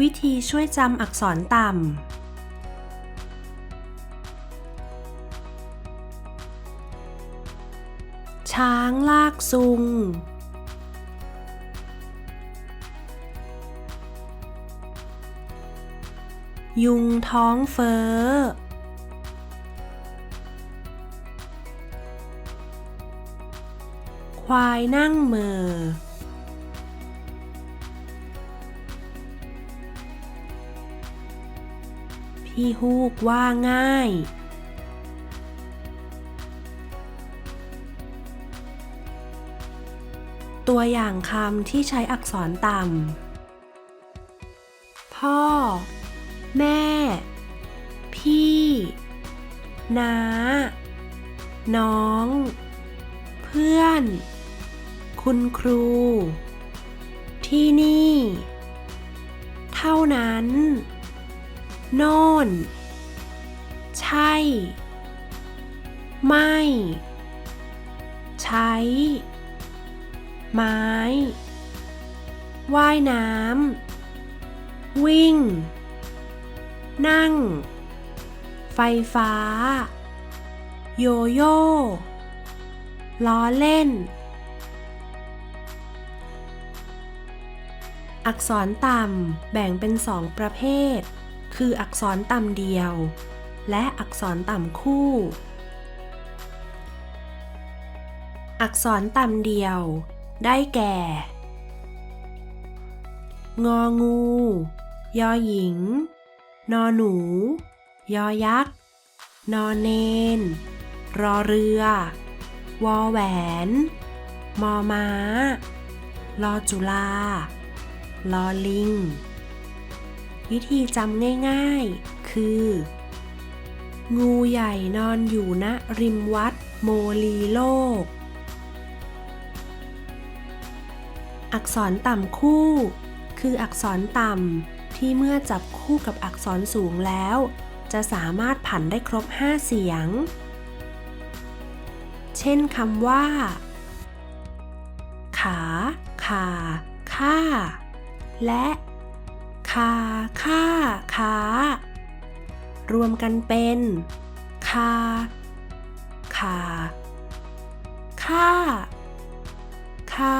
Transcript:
วิธีช่วยจำอักษรต่ำช้างลากซุง ยุงท้องเฟ้อ ควายนั่งเมอ พี่ฮูกว่าง่าย ตัวอย่างคำที่ใช้อักษรต่ำ พ่อ แม่ พี่น้า น้อง เพื่อน คุณครู ที่นี่ เท่านั้น โน่น ใช่ ไม่ ใช้ ไม้ ว่ายน้ำ วิ่ง นั่ง ไฟฟ้า โยโย่ ล้อเล่น อักษรต่ำแบ่งเป็นสองประเภท คืออักษรต่ำเดียว และอักษรต่ำคู่ อักษรต่ำเดียว ได้แก่ งองู ยอหญิง นอหนู ยอยักษ์ นอเนน รอเรือ วอแหวน มอม้าลอจุลาลอลิง วิธีจำง่ายๆ คือ งูใหญ่นอนอยู่ณริมวัดโมลีโลก อักษรต่ำคู่ คืออักษรต่ำที่เมื่อจับคู่กับอักษรสูงแล้ว จะสามารถผันได้ครบ 5 เสียง เช่นคำว่า ขา ขา ค่า และ คาค่าขารวมกันเป็นคาขาค่าค้า